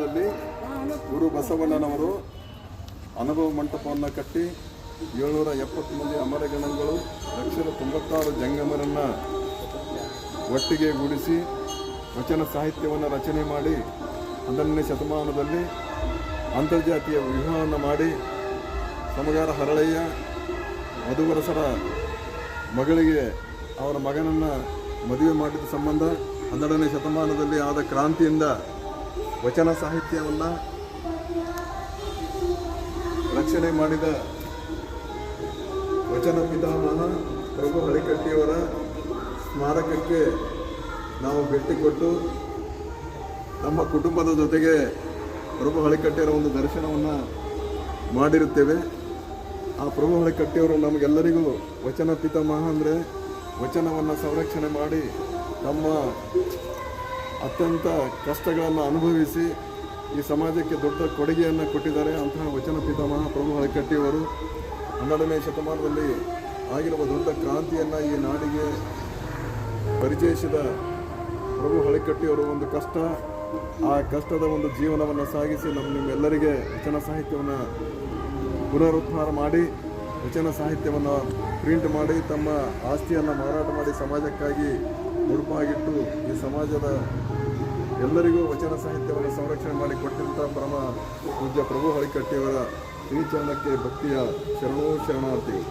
ಕಾಲದಲ್ಲಿ ಗುರು ಬಸವಣ್ಣನವರು ಅನುಭವ ಮಂಟಪವನ್ನು ಕಟ್ಟಿ ಏಳ್ನೂರ ಎಪ್ಪತ್ತು ಮಂದಿ ಅಮರಗಣಗಳು ಲಕ್ಷದ ತೊಂಬತ್ತಾರು ಜಂಗಮರನ್ನು ಒಟ್ಟಿಗೆ ಗೂಡಿಸಿ ವಚನ ಸಾಹಿತ್ಯವನ್ನು ರಚನೆ ಮಾಡಿ ಹನ್ನೆರಡನೇ ಶತಮಾನದಲ್ಲಿ ಅಂತರ್ಜಾತೀಯ ವಿವಾಹವನ್ನು ಮಾಡಿ ಸಮಗಾರ ಹರಳಯ್ಯ, ಮಧುವರಸರ ಮಗಳಿಗೆ ಅವರ ಮಗನನ್ನು ಮದುವೆ ಮಾಡಿದ ಸಂಬಂಧ ಹನ್ನೆರಡನೇ ಶತಮಾನದಲ್ಲಿ ಆದ ಕ್ರಾಂತಿಯಿಂದ ವಚನ ಸಾಹಿತ್ಯವನ್ನು ರಕ್ಷಣೆ ಮಾಡಿದ ವಚನ ಪಿತಾಮಹ ಪ್ರಭು ಹಳಿಕಟ್ಟಿಯವರ ಸ್ಮಾರಕಕ್ಕೆ ನಾವು ಭೇಟಿ ಕೊಟ್ಟು ನಮ್ಮ ಕುಟುಂಬದ ಜೊತೆಗೆ ಪ್ರಭು ಹಳಿಕಟ್ಟಿಯವರ ಒಂದು ದರ್ಶನವನ್ನು ಮಾಡಿರುತ್ತೇವೆ. ಆ ಪ್ರಭು ಹಳಿಕಟ್ಟಿಯವರು ನಮಗೆಲ್ಲರಿಗೂ ವಚನ ಪಿತಾಮಹ ಅಂದರೆ ವಚನವನ್ನು ಸಂರಕ್ಷಣೆ ಮಾಡಿ ತಮ್ಮ ಅತ್ಯಂತ ಕಷ್ಟಗಳನ್ನು ಅನುಭವಿಸಿ ಈ ಸಮಾಜಕ್ಕೆ ದೊಡ್ಡ ಕೊಡುಗೆಯನ್ನು ಕೊಟ್ಟಿದ್ದಾರೆ ಅಂತಹ ವಚನ ಪಿತಾಮಹ ಪ್ರಭು ಹಳಕಟ್ಟಿಯವರು. ಹನ್ನೆರಡನೇ ಶತಮಾನದಲ್ಲಿ ಆಗಿರುವ ದೊಡ್ಡ ಕ್ರಾಂತಿಯನ್ನು ಈ ನಾಡಿಗೆ ಪರಿಚಯಿಸಿದ ಪ್ರಭು ಹಳಕಟ್ಟಿಯವರು ಒಂದು ಕಷ್ಟ. ಆ ಕಷ್ಟದ ಒಂದು ಜೀವನವನ್ನು ಸಾಗಿಸಿ ನಮ್ಮ ನಿಮ್ಮೆಲ್ಲರಿಗೆ ವಚನ ಸಾಹಿತ್ಯವನ್ನು ಪುನರುದ್ಧಾರ ಮಾಡಿ, ವಚನ ಸಾಹಿತ್ಯವನ್ನು ಪ್ರಿಂಟ್ ಮಾಡಿ, ತಮ್ಮ ಆಸ್ತಿಯನ್ನು ಮಾರಾಟ ಮಾಡಿ ಸಮಾಜಕ್ಕಾಗಿ ಮುಡುಪಾಗಿಟ್ಟು ಈ ಸಮಾಜದ ಎಲ್ಲರಿಗೂ ವಚನ ಸಾಹಿತ್ಯವನ್ನು ಸಂರಕ್ಷಣೆ ಮಾಡಿ ಕೊಟ್ಟಿರುವಂಥ ಪರಮ ಪೂಜ್ಯ ಪ್ರಭು ಹಳಿಕಟ್ಟಿಯವರ ಶ್ರೀಚರಣಕ್ಕೆ ಭಕ್ತಿಯ ಶರಣೋ ಶರಣಾರ್ಥಿಗಳು